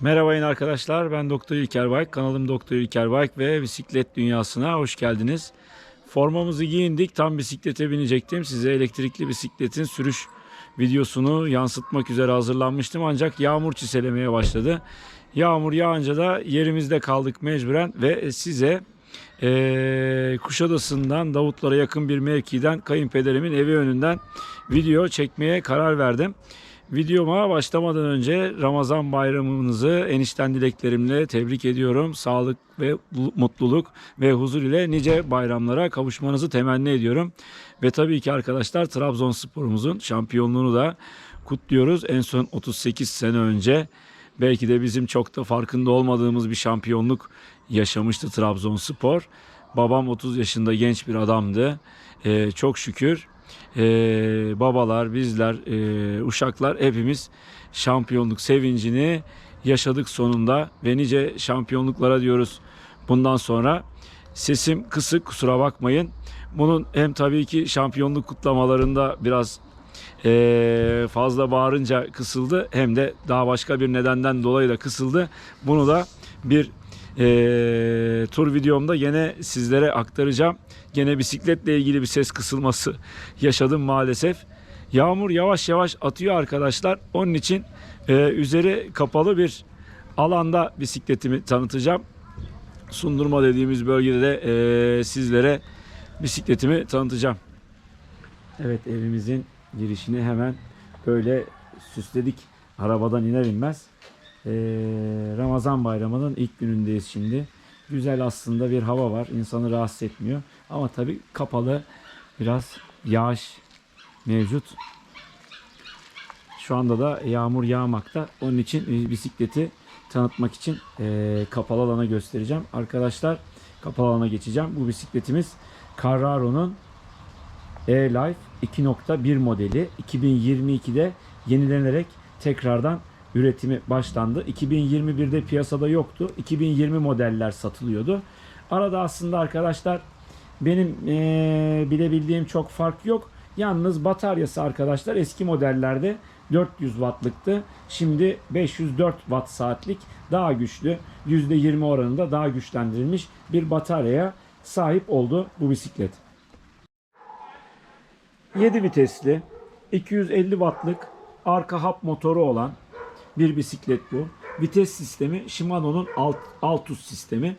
Merhaba yine arkadaşlar. Ben Doktor İlker Bayk. Kanalım Doktor İlker Bayk ve bisiklet dünyasına hoş geldiniz. Formamızı giyindik. Tam bisiklete binecektim. Size elektrikli bisikletin sürüş videosunu yansıtmak üzere hazırlanmıştım. Ancak yağmur çiselemeye başladı. Yağmur yağınca da yerimizde kaldık mecburen ve size eee Kuşadası'ndan Davutlara yakın bir mevkiden kayınpederimin evi önünden video çekmeye karar verdim. Videoma başlamadan önce Ramazan bayramınızı enişten dileklerimle tebrik ediyorum. Sağlık ve mutluluk ve huzur ile nice bayramlara kavuşmanızı temenni ediyorum. Ve tabii ki arkadaşlar Trabzonspor'umuzun şampiyonluğunu da kutluyoruz. En son 38 sene önce belki de bizim çok da farkında olmadığımız bir şampiyonluk yaşamıştı Trabzonspor. Babam 30 yaşında genç bir adamdı. Ee, çok şükür ee, babalar, bizler, e, uşaklar hepimiz şampiyonluk sevincini yaşadık sonunda ve nice şampiyonluklara diyoruz bundan sonra. Sesim kısık kusura bakmayın. Bunun hem tabii ki şampiyonluk kutlamalarında biraz e, fazla bağırınca kısıldı hem de daha başka bir nedenden dolayı da kısıldı. Bunu da bir e, tur videomda yine sizlere aktaracağım. Gene bisikletle ilgili bir ses kısılması yaşadım maalesef. Yağmur yavaş yavaş atıyor arkadaşlar. Onun için e, üzeri kapalı bir alanda bisikletimi tanıtacağım. Sundurma dediğimiz bölgede de e, sizlere bisikletimi tanıtacağım. Evet evimizin girişini hemen böyle süsledik. Arabadan iner inmez. Ee, Ramazan bayramının ilk günündeyiz şimdi. Güzel aslında bir hava var. İnsanı rahatsız etmiyor. Ama tabii kapalı biraz yağış mevcut. Şu anda da yağmur yağmakta. Onun için e, bisikleti tanıtmak için e, kapalı alana göstereceğim. Arkadaşlar kapalı alana geçeceğim. Bu bisikletimiz Carraro'nun E-Life 2.1 modeli 2022'de yenilenerek tekrardan üretimi başlandı. 2021'de piyasada yoktu. 2020 modeller satılıyordu. Arada aslında arkadaşlar benim eee, bilebildiğim çok fark yok. Yalnız bataryası arkadaşlar eski modellerde 400 wattlıktı. Şimdi 504 watt saatlik daha güçlü %20 oranında daha güçlendirilmiş bir bataryaya sahip oldu bu bisiklet. 7 vitesli 250 wattlık arka hap motoru olan bir bisiklet bu. Vites sistemi Shimano'nun Alt, Altus sistemi.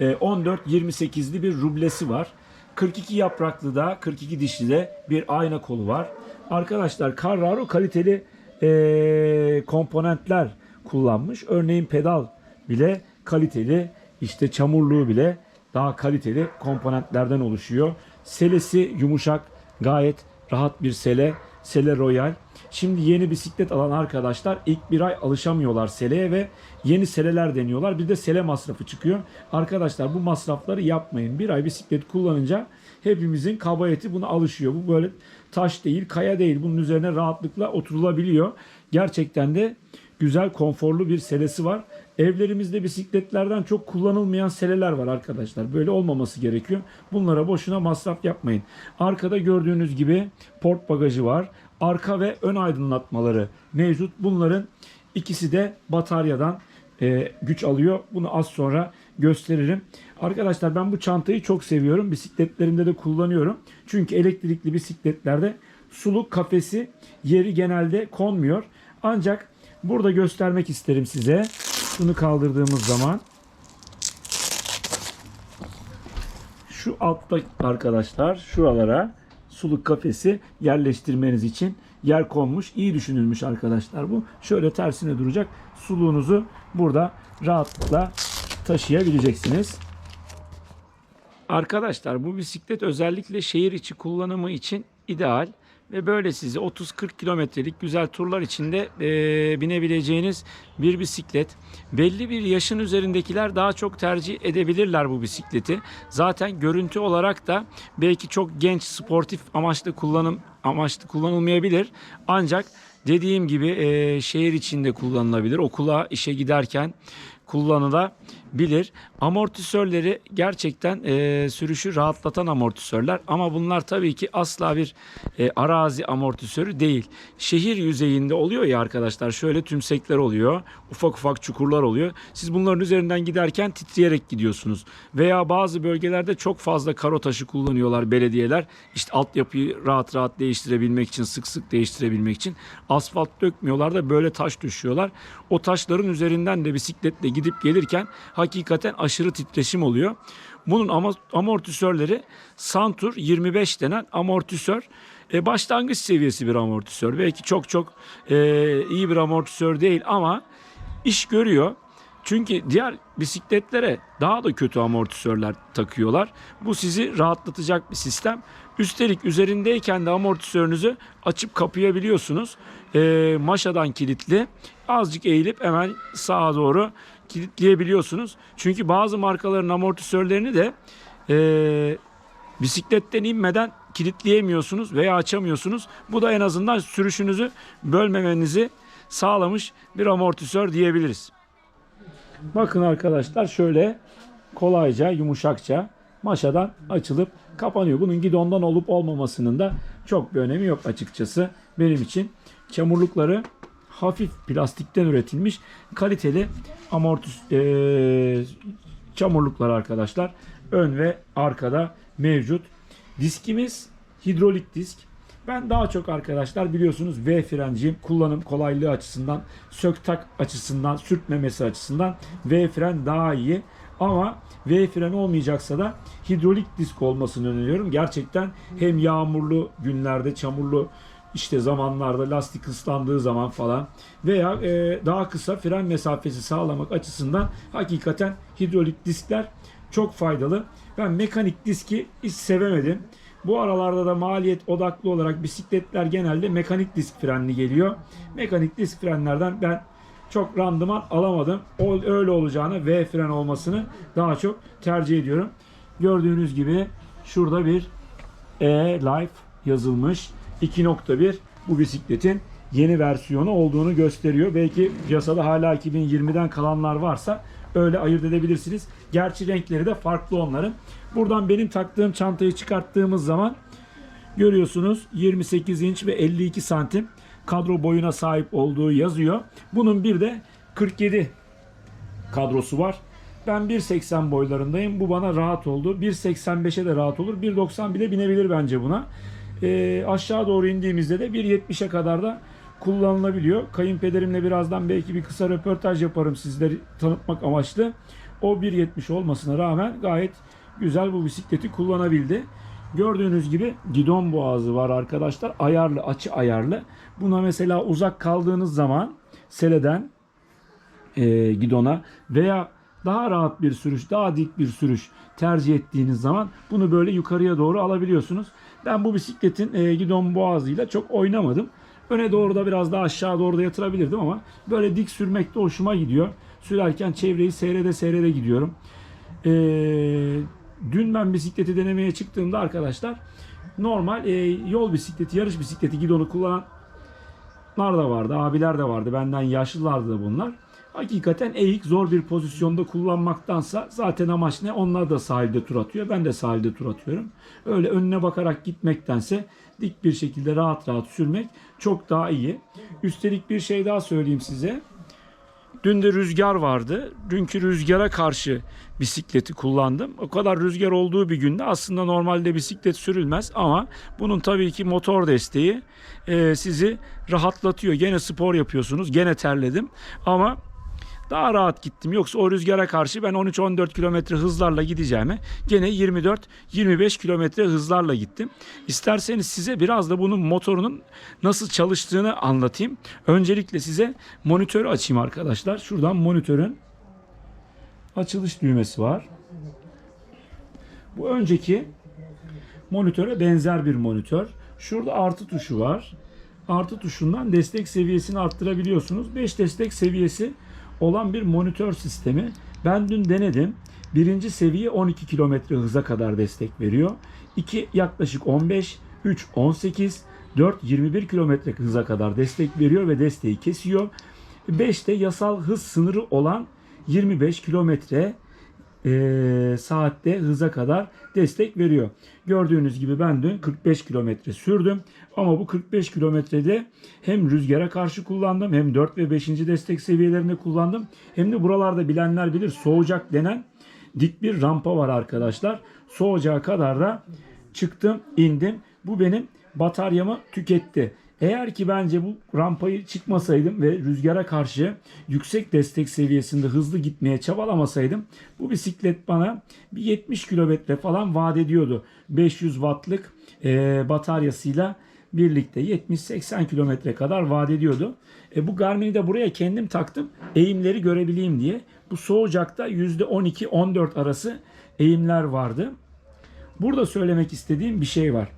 Ee, 14-28'li bir rublesi var. 42 yapraklı da 42 dişli de bir ayna kolu var. Arkadaşlar Carraro kaliteli ee, komponentler kullanmış. Örneğin pedal bile kaliteli. işte çamurluğu bile daha kaliteli komponentlerden oluşuyor. Selesi yumuşak, gayet rahat bir sele. Sele Royal. Şimdi yeni bisiklet alan arkadaşlar ilk bir ay alışamıyorlar seleye ve yeni seleler deniyorlar. Bir de sele masrafı çıkıyor. Arkadaşlar bu masrafları yapmayın. Bir ay bisiklet kullanınca hepimizin kaba eti buna alışıyor. Bu böyle taş değil, kaya değil. Bunun üzerine rahatlıkla oturulabiliyor. Gerçekten de güzel, konforlu bir selesi var. Evlerimizde bisikletlerden çok kullanılmayan seleler var arkadaşlar. Böyle olmaması gerekiyor. Bunlara boşuna masraf yapmayın. Arkada gördüğünüz gibi port bagajı var. Arka ve ön aydınlatmaları mevcut. Bunların ikisi de bataryadan e, güç alıyor. Bunu az sonra gösteririm. Arkadaşlar ben bu çantayı çok seviyorum. Bisikletlerimde de kullanıyorum. Çünkü elektrikli bisikletlerde suluk kafesi yeri genelde konmuyor. Ancak burada göstermek isterim size. Şunu kaldırdığımız zaman şu altta arkadaşlar şuralara suluk kafesi yerleştirmeniz için yer konmuş. İyi düşünülmüş arkadaşlar bu. Şöyle tersine duracak. Suluğunuzu burada rahatlıkla taşıyabileceksiniz. Arkadaşlar bu bisiklet özellikle şehir içi kullanımı için ideal ve böyle sizi 30-40 kilometrelik güzel turlar içinde e, binebileceğiniz bir bisiklet. Belli bir yaşın üzerindekiler daha çok tercih edebilirler bu bisikleti. Zaten görüntü olarak da belki çok genç sportif amaçlı kullanım amaçlı kullanılmayabilir. Ancak dediğim gibi e, şehir içinde kullanılabilir. Okula, işe giderken kullanılabilir. Amortisörleri gerçekten e, sürüşü rahatlatan amortisörler ama bunlar tabii ki asla bir e, arazi amortisörü değil. Şehir yüzeyinde oluyor ya arkadaşlar şöyle tümsekler oluyor. Ufak ufak çukurlar oluyor. Siz bunların üzerinden giderken titreyerek gidiyorsunuz. Veya bazı bölgelerde çok fazla karo taşı kullanıyorlar belediyeler. İşte altyapıyı rahat rahat değiştirebilmek için, sık sık değiştirebilmek için asfalt dökmüyorlar da böyle taş düşüyorlar. O taşların üzerinden de bisikletle gidip gelirken hakikaten aşırı titreşim oluyor. Bunun amortisörleri Santur 25 denen amortisör. E, başlangıç seviyesi bir amortisör. Belki çok çok e, iyi bir amortisör değil ama iş görüyor. Çünkü diğer bisikletlere daha da kötü amortisörler takıyorlar. Bu sizi rahatlatacak bir sistem. Üstelik üzerindeyken de amortisörünüzü açıp kapayabiliyorsunuz. E, maşadan kilitli. Azıcık eğilip hemen sağa doğru kilitleyebiliyorsunuz. Çünkü bazı markaların amortisörlerini de e, bisikletten inmeden kilitleyemiyorsunuz veya açamıyorsunuz. Bu da en azından sürüşünüzü bölmemenizi sağlamış bir amortisör diyebiliriz. Bakın arkadaşlar şöyle kolayca, yumuşakça maşadan açılıp kapanıyor. Bunun gidondan olup olmamasının da çok bir önemi yok açıkçası benim için. Çamurlukları hafif plastikten üretilmiş kaliteli amortis eee, çamurluklar arkadaşlar. Ön ve arkada mevcut. Diskimiz hidrolik disk. Ben daha çok arkadaşlar biliyorsunuz V frenciyim. Kullanım kolaylığı açısından, sök tak açısından, sürtmemesi açısından V fren daha iyi. Ama V fren olmayacaksa da hidrolik disk olmasını öneriyorum. Gerçekten hem yağmurlu günlerde, çamurlu işte zamanlarda lastik ıslandığı zaman falan veya e, daha kısa fren mesafesi sağlamak açısından hakikaten hidrolik diskler çok faydalı. Ben mekanik diski hiç sevemedim. Bu aralarda da maliyet odaklı olarak bisikletler genelde mekanik disk frenli geliyor. Mekanik disk frenlerden ben çok randıman alamadım. Öyle olacağını V fren olmasını daha çok tercih ediyorum. Gördüğünüz gibi şurada bir E-Life yazılmış 2.1 bu bisikletin yeni versiyonu olduğunu gösteriyor. Belki piyasada hala 2020'den kalanlar varsa öyle ayırt edebilirsiniz. Gerçi renkleri de farklı onların. Buradan benim taktığım çantayı çıkarttığımız zaman görüyorsunuz 28 inç ve 52 santim kadro boyuna sahip olduğu yazıyor. Bunun bir de 47 kadrosu var. Ben 1.80 boylarındayım. Bu bana rahat oldu. 1.85'e de rahat olur. 1.90 bile binebilir bence buna. Ee, aşağı doğru indiğimizde de 1.70'e kadar da kullanılabiliyor. Kayınpederimle birazdan belki bir kısa röportaj yaparım sizleri tanıtmak amaçlı. O 1.70 olmasına rağmen gayet güzel bu bisikleti kullanabildi. Gördüğünüz gibi gidon boğazı var arkadaşlar. Ayarlı, açı ayarlı. Buna mesela uzak kaldığınız zaman seleden e, gidona veya daha rahat bir sürüş, daha dik bir sürüş tercih ettiğiniz zaman bunu böyle yukarıya doğru alabiliyorsunuz. Ben bu bisikletin e, gidon boğazıyla çok oynamadım. Öne doğru da biraz daha aşağı doğru da yatırabilirdim ama böyle dik sürmek de hoşuma gidiyor. Sürerken çevreyi seyrede seyrede gidiyorum. E, dün ben bisikleti denemeye çıktığımda arkadaşlar normal e, yol bisikleti, yarış bisikleti gidonu kullanan da vardı, abiler de vardı. Benden yaşlılardı da bunlar. Hakikaten eğik zor bir pozisyonda kullanmaktansa zaten amaç ne? Onlar da sahilde tur atıyor. Ben de sahilde tur atıyorum. Öyle önüne bakarak gitmektense dik bir şekilde rahat rahat sürmek çok daha iyi. Üstelik bir şey daha söyleyeyim size. Dün de rüzgar vardı. Dünkü rüzgara karşı bisikleti kullandım. O kadar rüzgar olduğu bir günde aslında normalde bisiklet sürülmez ama bunun tabii ki motor desteği sizi rahatlatıyor. Gene spor yapıyorsunuz. Gene terledim ama daha rahat gittim. Yoksa o rüzgara karşı ben 13-14 kilometre hızlarla gideceğime gene 24-25 kilometre hızlarla gittim. İsterseniz size biraz da bunun motorunun nasıl çalıştığını anlatayım. Öncelikle size monitörü açayım arkadaşlar. Şuradan monitörün açılış düğmesi var. Bu önceki monitöre benzer bir monitör. Şurada artı tuşu var. Artı tuşundan destek seviyesini arttırabiliyorsunuz. 5 destek seviyesi olan bir monitör sistemi. Ben dün denedim. Birinci seviye 12 kilometre hıza kadar destek veriyor. 2 yaklaşık 15, 3 18, 4 21 kilometre hıza kadar destek veriyor ve desteği kesiyor. 5 de yasal hız sınırı olan 25 kilometre e, saatte hıza kadar destek veriyor. Gördüğünüz gibi ben dün 45 kilometre sürdüm. Ama bu 45 kilometrede hem rüzgara karşı kullandım hem 4 ve 5. destek seviyelerinde kullandım. Hem de buralarda bilenler bilir soğuyacak denen dik bir rampa var arkadaşlar. Soğuyacağı kadar da çıktım indim. Bu benim bataryamı tüketti. Eğer ki bence bu rampayı çıkmasaydım ve rüzgara karşı yüksek destek seviyesinde hızlı gitmeye çabalamasaydım bu bisiklet bana bir 70 kilometre falan vaat ediyordu. 500 wattlık e, bataryasıyla birlikte 70-80 kilometre kadar vaat ediyordu. E, bu Garmin'i de buraya kendim taktım eğimleri görebileyim diye. Bu soğucakta %12-14 arası eğimler vardı. Burada söylemek istediğim bir şey var.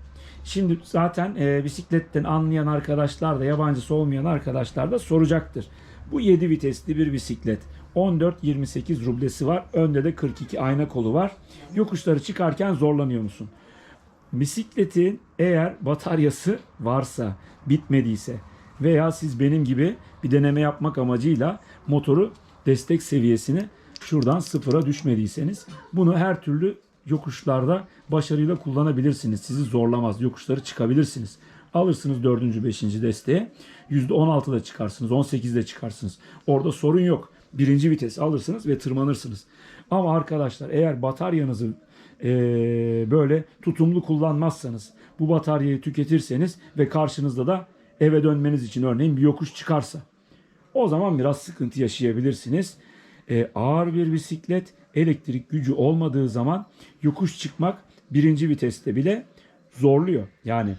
Şimdi zaten e, bisikletten anlayan arkadaşlar da yabancısı olmayan arkadaşlar da soracaktır. Bu 7 vitesli bir bisiklet. 14-28 rublesi var. Önde de 42 ayna kolu var. Yokuşları çıkarken zorlanıyor musun? Bisikletin eğer bataryası varsa, bitmediyse veya siz benim gibi bir deneme yapmak amacıyla motoru destek seviyesini şuradan sıfıra düşmediyseniz bunu her türlü yokuşlarda başarıyla kullanabilirsiniz. Sizi zorlamaz. Yokuşları çıkabilirsiniz. Alırsınız 4. 5. desteğe. %16'da çıkarsınız. 18'de çıkarsınız. Orada sorun yok. Birinci vites alırsınız ve tırmanırsınız. Ama arkadaşlar eğer bataryanızı eee, böyle tutumlu kullanmazsanız bu bataryayı tüketirseniz ve karşınızda da eve dönmeniz için örneğin bir yokuş çıkarsa o zaman biraz sıkıntı yaşayabilirsiniz. Ee, ağır bir bisiklet elektrik gücü olmadığı zaman yokuş çıkmak birinci viteste bile zorluyor. Yani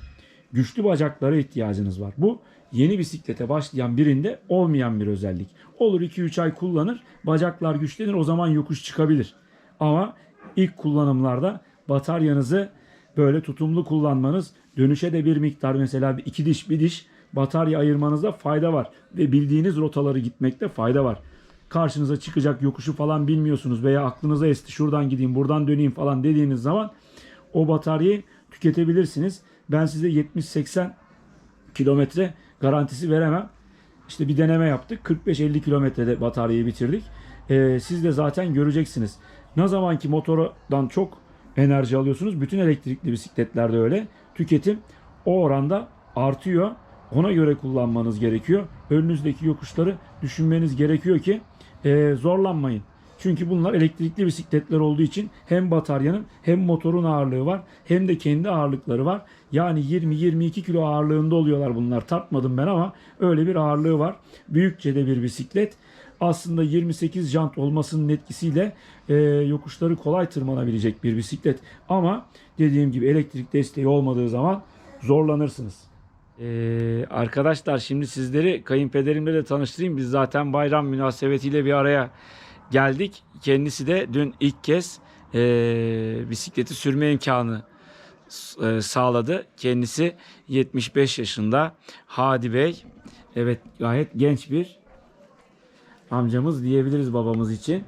güçlü bacaklara ihtiyacınız var. Bu yeni bisiklete başlayan birinde olmayan bir özellik. Olur 2-3 ay kullanır, bacaklar güçlenir o zaman yokuş çıkabilir. Ama ilk kullanımlarda bataryanızı böyle tutumlu kullanmanız, dönüşe de bir miktar mesela iki diş bir diş batarya ayırmanızda fayda var. Ve bildiğiniz rotaları gitmekte fayda var. Karşınıza çıkacak yokuşu falan bilmiyorsunuz veya aklınıza esti şuradan gideyim buradan döneyim falan dediğiniz zaman o bataryayı tüketebilirsiniz. Ben size 70-80 kilometre garantisi veremem. İşte bir deneme yaptık. 45-50 kilometrede bataryayı bitirdik. Ee, siz de zaten göreceksiniz. Ne zaman ki motordan çok enerji alıyorsunuz. Bütün elektrikli bisikletlerde öyle. Tüketim o oranda artıyor. Ona göre kullanmanız gerekiyor. Önünüzdeki yokuşları düşünmeniz gerekiyor ki e, zorlanmayın. Çünkü bunlar elektrikli bisikletler olduğu için hem bataryanın hem motorun ağırlığı var hem de kendi ağırlıkları var. Yani 20-22 kilo ağırlığında oluyorlar bunlar. Tartmadım ben ama öyle bir ağırlığı var. Büyükçe de bir bisiklet. Aslında 28 jant olmasının etkisiyle e, yokuşları kolay tırmanabilecek bir bisiklet. Ama dediğim gibi elektrik desteği olmadığı zaman zorlanırsınız. Ee, arkadaşlar şimdi sizleri kayınpederimle de tanıştırayım. Biz zaten bayram münasebetiyle bir araya geldik. Kendisi de dün ilk kez e, bisikleti sürme imkanı e, sağladı. Kendisi 75 yaşında Hadi Bey. Evet gayet genç bir amcamız diyebiliriz babamız için.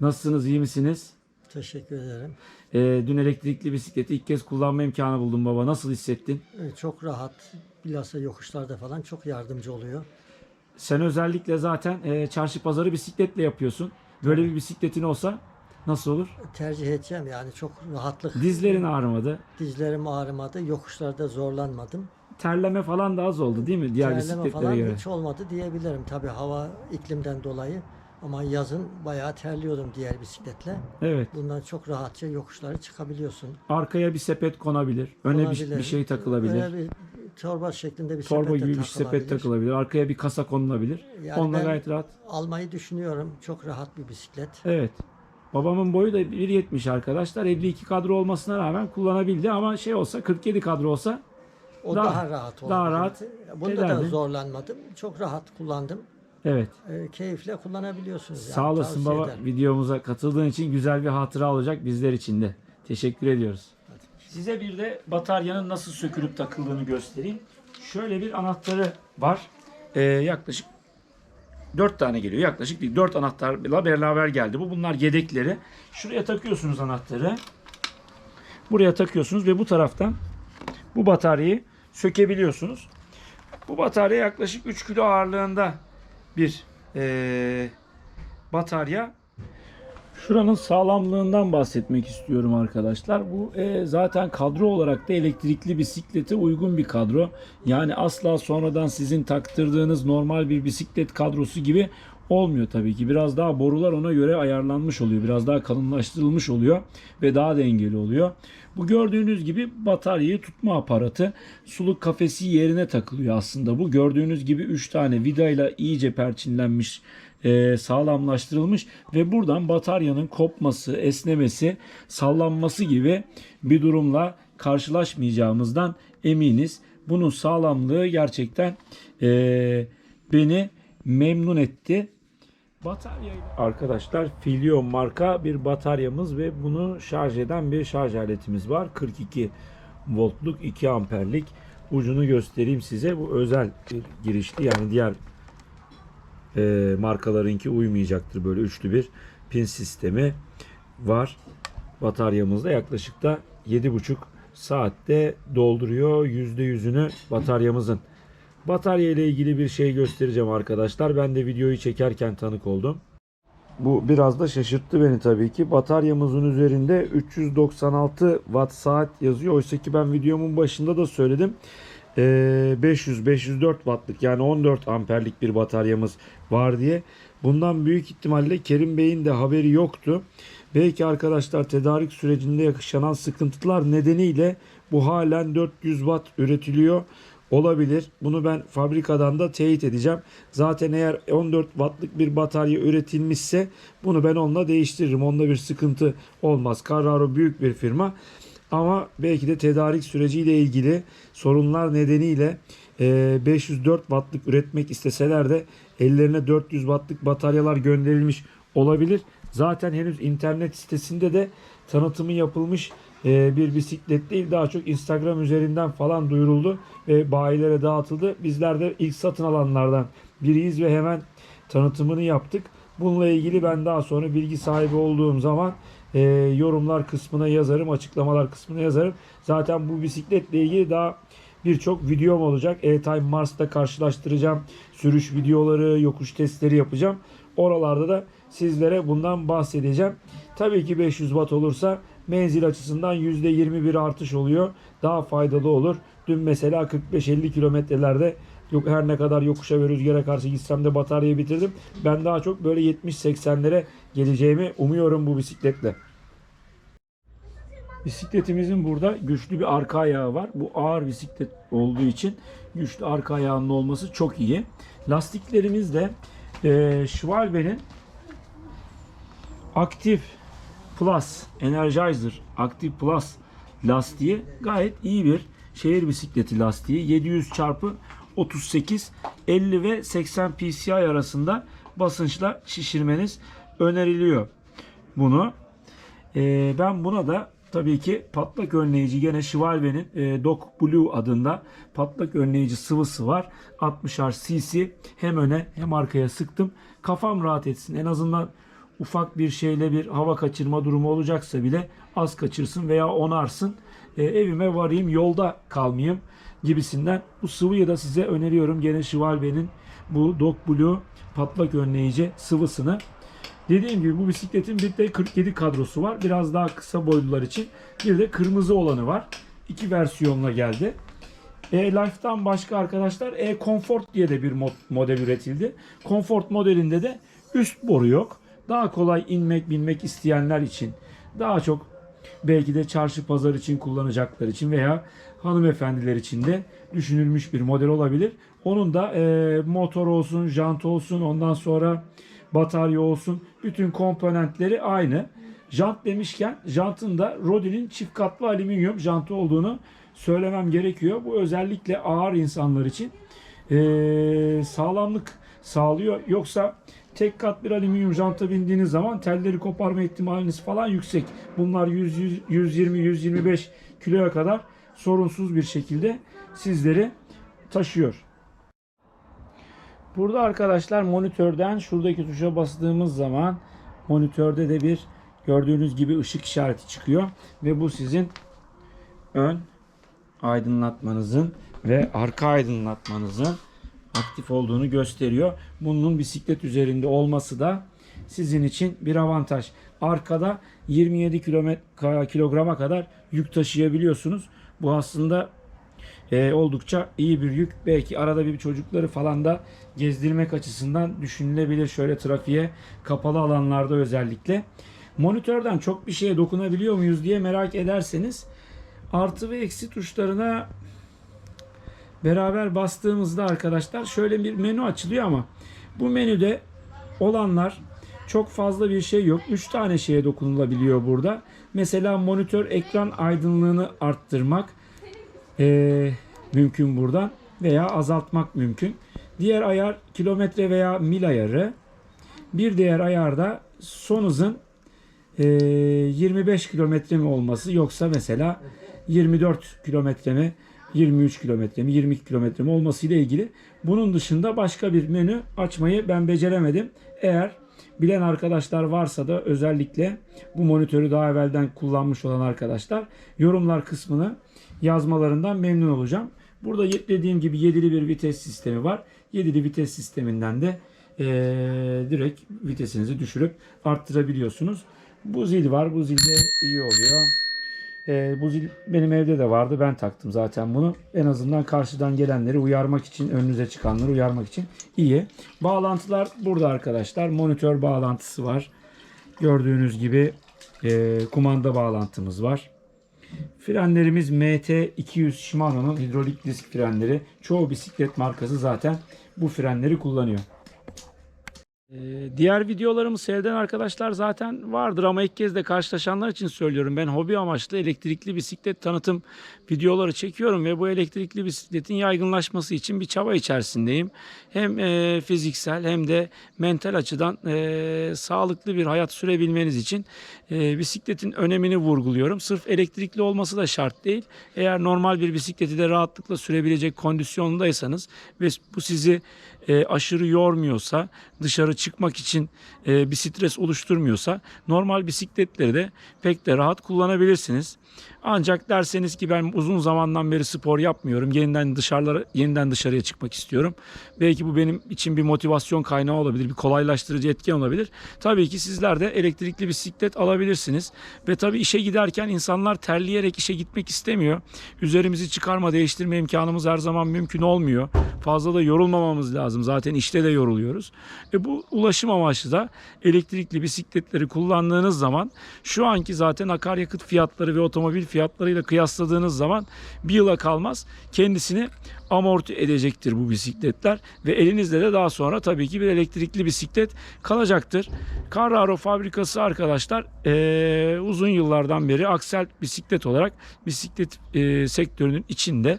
Nasılsınız iyi misiniz? Teşekkür ederim. Ee, dün elektrikli bisikleti ilk kez kullanma imkanı buldum baba. Nasıl hissettin? Ee, Çok rahat, bilhassa yokuşlarda falan çok yardımcı oluyor. Sen özellikle zaten e, çarşı pazarı bisikletle yapıyorsun. Böyle bir bisikletin olsa nasıl olur? Tercih edeceğim yani çok rahatlık. Dizlerin ağrımadı. Dizlerim ağrımadı, yokuşlarda zorlanmadım. Terleme falan da az oldu değil mi? Diğer Terleme bisikletlere falan göre. hiç olmadı diyebilirim. Tabii hava iklimden dolayı ama yazın bayağı terliyordum diğer bisikletle. Evet. Bundan çok rahatça yokuşlara çıkabiliyorsun. Arkaya bir sepet konabilir. Öne bir, Olabilir. bir şey takılabilir. Öyle bir torba şeklinde bir Torba sepet de gibi bir sepet takılabilir. Arkaya bir kasa konulabilir. Yani Onunla gayet rahat. Almayı düşünüyorum. Çok rahat bir bisiklet. Evet. Babamın boyu da 1.70 arkadaşlar. 52 kadro olmasına rağmen kullanabildi ama şey olsa 47 kadro olsa O Daha- daha, rahat oldu. daha rahat Bunda da ederdi. zorlanmadım. Çok rahat kullandım. evet. Ee, keyifle kullanabiliyorsunuz. Yani. Sağ olasın Tavsiye baba. ederim. Videomuza katıldığın için güzel bir hatıra olacak bizler için de. Teşekkür ediyoruz. Size bir de bataryanın nasıl sökülüp takıldığını göstereyim. Şöyle bir anahtarı var. Ee, yaklaşık 4 tane geliyor. Yaklaşık değil. 4 anahtarla beraber geldi. Bu bunlar yedekleri. Şuraya takıyorsunuz anahtarı. Buraya takıyorsunuz ve bu taraftan bu bataryayı sökebiliyorsunuz. Bu batarya yaklaşık 3 kilo ağırlığında bir eee, batarya. Şuranın sağlamlığından bahsetmek istiyorum arkadaşlar. Bu e, zaten kadro olarak da elektrikli bisiklete uygun bir kadro. Yani asla sonradan sizin taktırdığınız normal bir bisiklet kadrosu gibi olmuyor tabii ki. Biraz daha borular ona göre ayarlanmış oluyor. Biraz daha kalınlaştırılmış oluyor ve daha dengeli oluyor. Bu gördüğünüz gibi bataryayı tutma aparatı suluk kafesi yerine takılıyor aslında. Bu gördüğünüz gibi 3 tane vidayla iyice perçinlenmiş e, sağlamlaştırılmış ve buradan bataryanın kopması, esnemesi, sallanması gibi bir durumla karşılaşmayacağımızdan eminiz. Bunun sağlamlığı gerçekten e, beni memnun etti. Batarya arkadaşlar Filion marka bir bataryamız ve bunu şarj eden bir şarj aletimiz var. 42 voltluk 2 amperlik ucunu göstereyim size. Bu özel bir girişli yani diğer e, markalarınki uymayacaktır. Böyle üçlü bir pin sistemi var. Bataryamızda yaklaşık da 7,5 saatte dolduruyor %100'ünü bataryamızın. Batarya ile ilgili bir şey göstereceğim arkadaşlar. Ben de videoyu çekerken tanık oldum. Bu biraz da şaşırttı beni tabii ki. Bataryamızın üzerinde 396 watt saat yazıyor. Oysa ki ben videomun başında da söyledim. Ee, 500-504 wattlık yani 14 amperlik bir bataryamız var diye. Bundan büyük ihtimalle Kerim Bey'in de haberi yoktu. Belki arkadaşlar tedarik sürecinde yaşanan sıkıntılar nedeniyle bu halen 400 watt üretiliyor olabilir. Bunu ben fabrikadan da teyit edeceğim. Zaten eğer 14 wattlık bir batarya üretilmişse bunu ben onunla değiştiririm. Onda bir sıkıntı olmaz. Carraro büyük bir firma. Ama belki de tedarik süreciyle ilgili sorunlar nedeniyle e, 504 wattlık üretmek isteseler de ellerine 400 wattlık bataryalar gönderilmiş olabilir. Zaten henüz internet sitesinde de tanıtımı yapılmış e, bir bisiklet değil. Daha çok Instagram üzerinden falan duyuruldu ve bayilere dağıtıldı. Bizler de ilk satın alanlardan biriyiz ve hemen tanıtımını yaptık. Bununla ilgili ben daha sonra bilgi sahibi olduğum zaman e, yorumlar kısmına yazarım, açıklamalar kısmına yazarım. Zaten bu bisikletle ilgili daha birçok videom olacak. E-Time Mars'ta karşılaştıracağım. Sürüş videoları, yokuş testleri yapacağım. Oralarda da sizlere bundan bahsedeceğim. Tabii ki 500 watt olursa menzil açısından %21 artış oluyor. Daha faydalı olur. Dün mesela 45-50 kilometrelerde yok her ne kadar yokuşa ve rüzgara karşı gitsem de bataryayı bitirdim. Ben daha çok böyle 70-80'lere geleceğimi umuyorum bu bisikletle. Bisikletimizin burada güçlü bir arka ayağı var. Bu ağır bisiklet olduğu için güçlü arka ayağının olması çok iyi. Lastiklerimiz de e, Schwalbe'nin Aktif Plus Energizer Active Plus lastiği gayet iyi bir şehir bisikleti lastiği. 700 çarpı 38 50 ve 80 PSI arasında basınçla şişirmeniz öneriliyor bunu. Ee, ben buna da tabii ki patlak önleyici gene Schwalbe'nin e, Doc Blue adında patlak önleyici sıvısı var. 60'ar cc hem öne hem arkaya sıktım. Kafam rahat etsin. En azından ufak bir şeyle bir hava kaçırma durumu olacaksa bile az kaçırsın veya onarsın. E, evime varayım yolda kalmayayım gibisinden. Bu sıvıyı da size öneriyorum. Gene Schwalbe'nin bu Doc Blue patlak önleyici sıvısını. Dediğim gibi bu bisikletin bir de 47 kadrosu var. Biraz daha kısa boylular için. Bir de kırmızı olanı var. İki versiyonla geldi. E-Life'dan başka arkadaşlar E-Comfort diye de bir mod- model üretildi. Comfort modelinde de üst boru yok. Daha kolay inmek binmek isteyenler için daha çok belki de çarşı pazar için kullanacaklar için veya hanımefendiler için de düşünülmüş bir model olabilir. Onun da e, motor olsun, jant olsun, ondan sonra batarya olsun bütün komponentleri aynı. Jant demişken jantın da Rodi'nin çift katlı alüminyum jantı olduğunu söylemem gerekiyor. Bu özellikle ağır insanlar için e, sağlamlık sağlıyor. Yoksa tek kat bir alüminyum janta bindiğiniz zaman telleri koparma ihtimaliniz falan yüksek. Bunlar 100, 100 120 125 kiloya kadar sorunsuz bir şekilde sizleri taşıyor. Burada arkadaşlar monitörden şuradaki tuşa bastığımız zaman monitörde de bir gördüğünüz gibi ışık işareti çıkıyor ve bu sizin ön aydınlatmanızın ve arka aydınlatmanızın aktif olduğunu gösteriyor. Bunun bisiklet üzerinde olması da sizin için bir avantaj. Arkada 27 kilometre kilograma kadar yük taşıyabiliyorsunuz. Bu aslında e, oldukça iyi bir yük. Belki arada bir çocukları falan da gezdirmek açısından düşünülebilir. Şöyle trafiğe kapalı alanlarda özellikle. Monitörden çok bir şeye dokunabiliyor muyuz diye merak ederseniz artı ve eksi tuşlarına beraber bastığımızda arkadaşlar şöyle bir menü açılıyor ama bu menüde olanlar çok fazla bir şey yok. 3 tane şeye dokunulabiliyor burada. Mesela monitör ekran aydınlığını arttırmak eee, mümkün buradan veya azaltmak mümkün. Diğer ayar kilometre veya mil ayarı. Bir diğer ayarda son hızın eee, 25 kilometre mi olması yoksa mesela 24 kilometre mi 23 kilometre mi 22 kilometre mi olması ile ilgili. Bunun dışında başka bir menü açmayı ben beceremedim. Eğer bilen arkadaşlar varsa da özellikle bu monitörü daha evvelden kullanmış olan arkadaşlar yorumlar kısmını yazmalarından memnun olacağım. Burada dediğim gibi yedili bir vites sistemi var. Yedili vites sisteminden de eee, direkt vitesinizi düşürüp arttırabiliyorsunuz. Bu zil var. Bu zil de iyi oluyor. Ee, bu zil benim evde de vardı. Ben taktım zaten bunu. En azından karşıdan gelenleri uyarmak için, önünüze çıkanları uyarmak için iyi. Bağlantılar burada arkadaşlar. Monitör bağlantısı var. Gördüğünüz gibi e, kumanda bağlantımız var. Frenlerimiz MT200 Shimano'nun hidrolik disk frenleri. Çoğu bisiklet markası zaten bu frenleri kullanıyor. Ee, Diğer videolarımı seyreden arkadaşlar zaten vardır ama ilk kez de karşılaşanlar için söylüyorum. Ben hobi amaçlı elektrikli bisiklet tanıtım videoları çekiyorum ve bu elektrikli bisikletin yaygınlaşması için bir çaba içerisindeyim. Hem e, fiziksel hem de mental açıdan e, sağlıklı bir hayat sürebilmeniz için e, bisikletin önemini vurguluyorum. Sırf elektrikli olması da şart değil. Eğer normal bir bisikleti de rahatlıkla sürebilecek kondisyondaysanız ve bu sizi aşırı yormuyorsa, dışarı çıkmak için e, bir stres oluşturmuyorsa normal bisikletleri de pek de rahat kullanabilirsiniz. Ancak derseniz ki ben uzun zamandan beri spor yapmıyorum. Yeniden dışarılara yeniden dışarıya çıkmak istiyorum. Belki bu benim için bir motivasyon kaynağı olabilir, bir kolaylaştırıcı etken olabilir. Tabii ki sizler de elektrikli bisiklet alabilirsiniz. Ve tabii işe giderken insanlar terleyerek işe gitmek istemiyor. Üzerimizi çıkarma, değiştirme imkanımız her zaman mümkün olmuyor. Fazla da yorulmamamız lazım. Zaten işte de yoruluyoruz. E bu ulaşım amaçlı da elektrikli bisikletleri kullandığınız zaman şu anki zaten akaryakıt fiyatları ve otomobil fiyatlarıyla kıyasladığınız zaman bir yıla kalmaz kendisini amorti edecektir bu bisikletler ve elinizde de daha sonra tabii ki bir elektrikli bisiklet kalacaktır. Carraro fabrikası arkadaşlar eee, uzun yıllardan beri aksel bisiklet olarak bisiklet eee, sektörünün içinde e,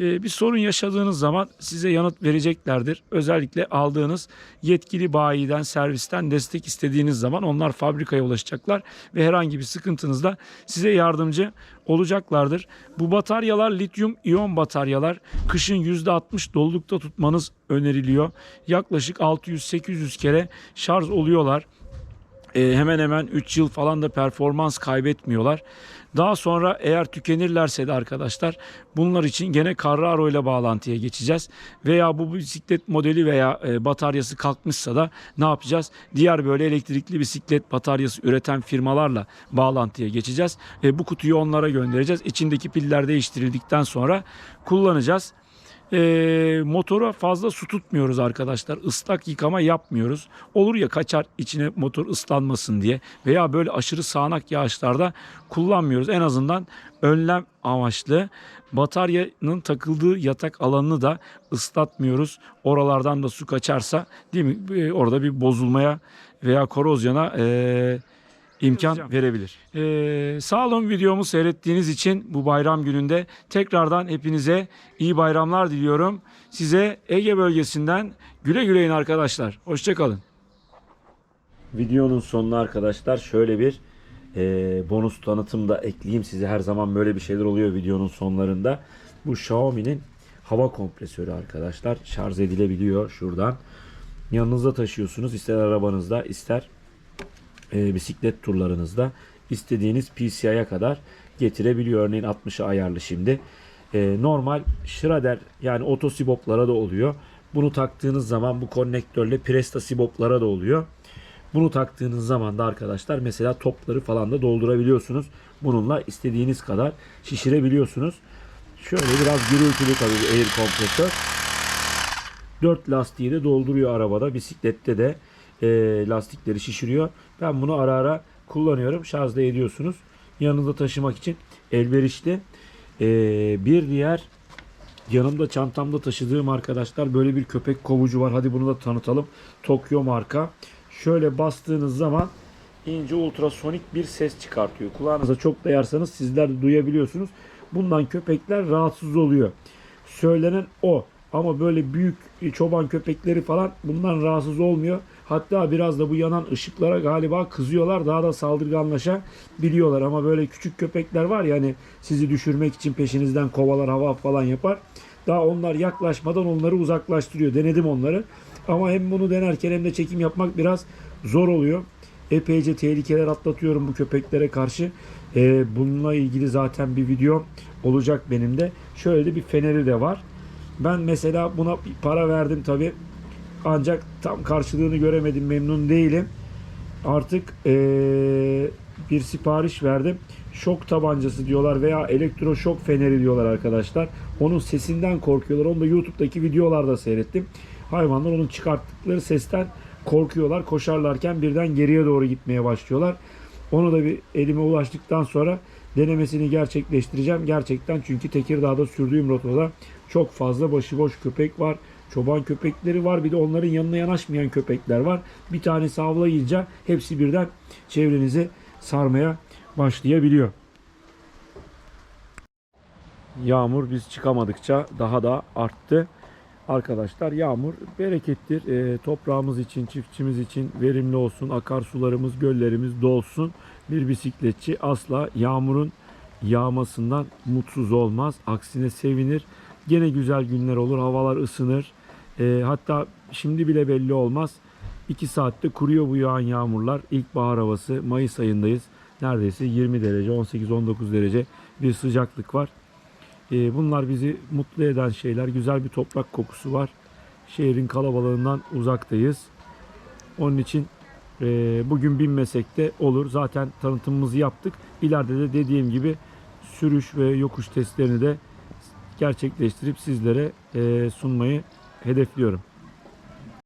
bir sorun yaşadığınız zaman size yanıt vereceklerdir. Özellikle aldığınız yetkili bayiden, servisten destek istediğiniz zaman onlar fabrikaya ulaşacaklar ve herhangi bir sıkıntınızda size yardımcı olacaklardır. Bu bataryalar lityum iyon bataryalar. Kışın %60 dolulukta tutmanız öneriliyor. Yaklaşık 600-800 kere şarj oluyorlar. E, hemen hemen 3 yıl falan da performans kaybetmiyorlar. Daha sonra eğer tükenirlerse de arkadaşlar bunlar için gene Carraro ile bağlantıya geçeceğiz. Veya bu bisiklet modeli veya e, bataryası kalkmışsa da ne yapacağız? Diğer böyle elektrikli bisiklet bataryası üreten firmalarla bağlantıya geçeceğiz. E, bu kutuyu onlara göndereceğiz. İçindeki piller değiştirildikten sonra kullanacağız. E, motora fazla su tutmuyoruz arkadaşlar. Islak yıkama yapmıyoruz. Olur ya kaçar içine motor ıslanmasın diye veya böyle aşırı sağanak yağışlarda kullanmıyoruz. En azından önlem amaçlı bataryanın takıldığı yatak alanını da ıslatmıyoruz. Oralardan da su kaçarsa değil mi? E, Orada bir bozulmaya veya korozyona e, imkan verebilir. Ee, sağ olun videomu seyrettiğiniz için bu bayram gününde tekrardan hepinize iyi bayramlar diliyorum. Size Ege bölgesinden güle güleyin arkadaşlar. Hoşçakalın. Videonun sonuna arkadaşlar şöyle bir e, bonus tanıtım da ekleyeyim size. Her zaman böyle bir şeyler oluyor videonun sonlarında. Bu Xiaomi'nin hava kompresörü arkadaşlar. Şarj edilebiliyor şuradan. Yanınızda taşıyorsunuz. ister arabanızda ister e, bisiklet turlarınızda istediğiniz PCI'ye kadar getirebiliyor. Örneğin 60'a ayarlı şimdi. e, normal Schrader yani otosiboplara da oluyor. Bunu taktığınız zaman bu konnektörle Presta siboplara da oluyor. Bunu taktığınız zaman da arkadaşlar mesela topları falan da doldurabiliyorsunuz. Bununla istediğiniz kadar şişirebiliyorsunuz. Şöyle biraz gürültülü tabii air kompresör. 4 lastiği de dolduruyor arabada. Bisiklette de e, lastikleri şişiriyor. Ben bunu ara ara kullanıyorum. Şarjda ediyorsunuz. Yanınızda taşımak için elverişli. E, bir diğer yanımda çantamda taşıdığım arkadaşlar böyle bir köpek kovucu var. Hadi bunu da tanıtalım. Tokyo marka. Şöyle bastığınız zaman ince ultrasonik bir ses çıkartıyor. Kulağınıza çok dayarsanız sizler de duyabiliyorsunuz. Bundan köpekler rahatsız oluyor. Söylenen o. Ama böyle büyük çoban köpekleri falan bundan rahatsız olmuyor. Hatta biraz da bu yanan ışıklara galiba kızıyorlar. Daha da saldırganlaşabiliyorlar. Ama böyle küçük köpekler var ya hani sizi düşürmek için peşinizden kovalar hava falan yapar. Daha onlar yaklaşmadan onları uzaklaştırıyor. Denedim onları. Ama hem bunu denerken hem de çekim yapmak biraz zor oluyor. Epeyce tehlikeler atlatıyorum bu köpeklere karşı. Ee, bununla ilgili zaten bir video olacak benim de. Şöyle de bir feneri de var. Ben mesela buna para verdim tabi. Ancak tam karşılığını göremedim. Memnun değilim. Artık ee, bir sipariş verdim. Şok tabancası diyorlar veya elektroşok feneri diyorlar arkadaşlar. Onun sesinden korkuyorlar. Onu da YouTube'daki videolarda seyrettim. Hayvanlar onun çıkarttıkları sesten korkuyorlar. Koşarlarken birden geriye doğru gitmeye başlıyorlar. Onu da bir elime ulaştıktan sonra denemesini gerçekleştireceğim. Gerçekten çünkü Tekirdağ'da sürdüğüm rotada çok fazla başıboş köpek var. Çoban köpekleri var. Bir de onların yanına yanaşmayan köpekler var. Bir tanesi avlayınca hepsi birden çevrenizi sarmaya başlayabiliyor. Yağmur biz çıkamadıkça daha da arttı. Arkadaşlar yağmur berekettir. Ee, toprağımız için, çiftçimiz için verimli olsun. Akarsularımız, göllerimiz dolsun. Bir bisikletçi asla yağmurun yağmasından mutsuz olmaz. Aksine sevinir. Gene güzel günler olur. Havalar ısınır. Ee, hatta şimdi bile belli olmaz. 2 saatte kuruyor bu yağan yağmurlar. İlkbahar havası. Mayıs ayındayız. Neredeyse 20 derece, 18-19 derece bir sıcaklık var. Ee, bunlar bizi mutlu eden şeyler. Güzel bir toprak kokusu var. Şehrin kalabalığından uzaktayız. Onun için e, bugün binmesek de olur. Zaten tanıtımımızı yaptık. İleride de dediğim gibi sürüş ve yokuş testlerini de gerçekleştirip sizlere e, sunmayı hedefliyorum.